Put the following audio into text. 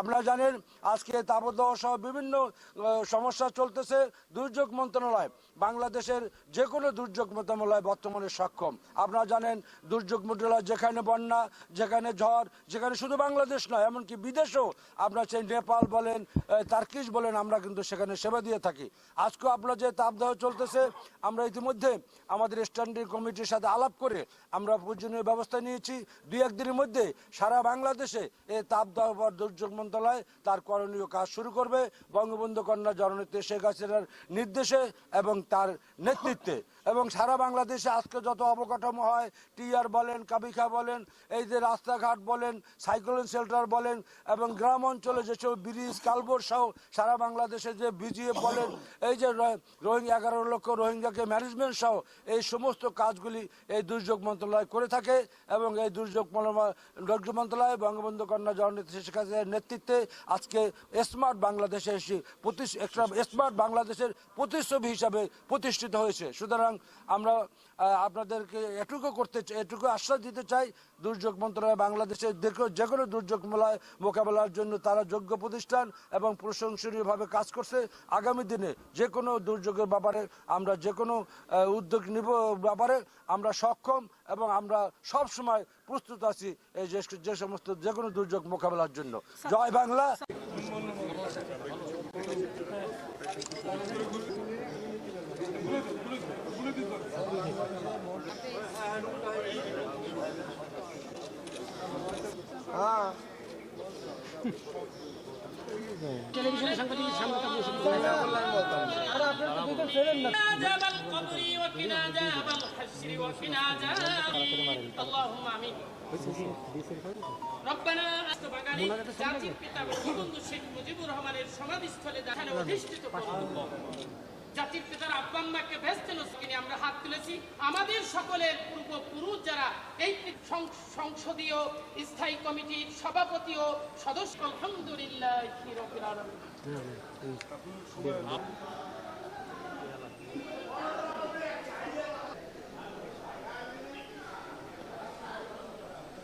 আপনারা জানেন আজকে তাপদাহ সহ বিভিন্ন সমস্যা চলতেছে দুর্যোগ মন্ত্রণালয় বাংলাদেশের যে কোনো দুর্যোগ মন্ত্রণালয় বর্তমানে সক্ষম। আপনারা জানেন দুর্যোগ মন্ত্রণালয় যেখানে বন্যা যেখানে ঝড় যেখানে শুধু বাংলাদেশ নয় এমনকি বিদেশেও আপনার সেই নেপাল বলেন আহ, তার্কিশ বলেন আমরা কিন্তু সেখানে সেবা দিয়ে থাকি। আজকেও আপনার যে তাপদাহ চলতেছে আমরা ইতিমধ্যে আমাদের স্ট্যান্ডিং কমিটির সাথে আলাপ করে আমরা প্রয়োজনীয় ব্যবস্থা নিয়েছি। দুই একদিনের মধ্যে সারা বাংলাদেশে এই তাপদাহ বা দুর্যোগ মন্ত্রণালয় তার করণীয় কাজ শুরু করবে বঙ্গবন্ধু কন্যা জননেত্রী শেখ হাসিনার নির্দেশে এবং তার নেতৃত্বে। এবং সারা বাংলাদেশে আজকে যত অবকাঠামো হয়, টিআর বলেন, কাবিখা বলেন, এই যে রাস্তাঘাট বলেন সাইক্লোন শেল্টার বলেন, এবং গ্রাম অঞ্চলে যেসব ব্রিজ কালবোর সহ সারা বাংলাদেশে যে বিজিএফ বলেন, এই যে রোহিঙ্গা এগারো লক্ষ রোহিঙ্গাকে ম্যানেজমেন্ট সহ এই সমস্ত কাজগুলি এই দুর্যোগ মন্ত্রণালয় করে থাকে এবং এই দুর্যোগ মন্ত্রণালয়- বঙ্গবন্ধু কন্যা জননেত্রী শেখ হাসিনার নেতৃত্বে আজকে স্মার্ট বাংলাদেশে এসে প্রতিষ্ঠ- একটা স্মার্ট বাংলাদেশের প্রতিচ্ছবি হিসাবে প্রতিষ্ঠিত হয়েছে। সুতরাং আমরা আপনাদেরকে এটুকু করতে এটুকু আশ্বাস দিতে চাই, দুর্যোগ মন্ত্রণালয় বাংলাদেশের যে কোনো দুর্যোগ মোকাবেলার জন্য তারা যোগ্য প্রতিষ্ঠান এবং প্রশংসনীয়ভাবে কাজ করছে। আগামী দিনে যে কোনো দুর্যোগের ব্যাপারে আমরা যে কোনো উদ্যোগ নিব ব্যাপারে আমরা সক্ষম। এবং আমরা সব সময় প্রস্তুত আছি এই যে সমস্ত, যে কোনো দুর্যোগ মোকাবেলার জন্য। জয় বাংলা। টেলিভিশনের সাংবাদিকের সামনে তো শেখ মুজিবুর রহমানের সমাধিস্থলে দেখানো অধিষ্ঠিত জাতির পিতার আব্বাম্মাকে ভেস্তে নিয়ে আমরা হাত তুলেছি। আমাদের সকলের পূর্বপুরুষ যারা এই সংসদীয় স্থায়ী কমিটির সভাপতি ও সদস্য, আলহামদুলিল্লাহ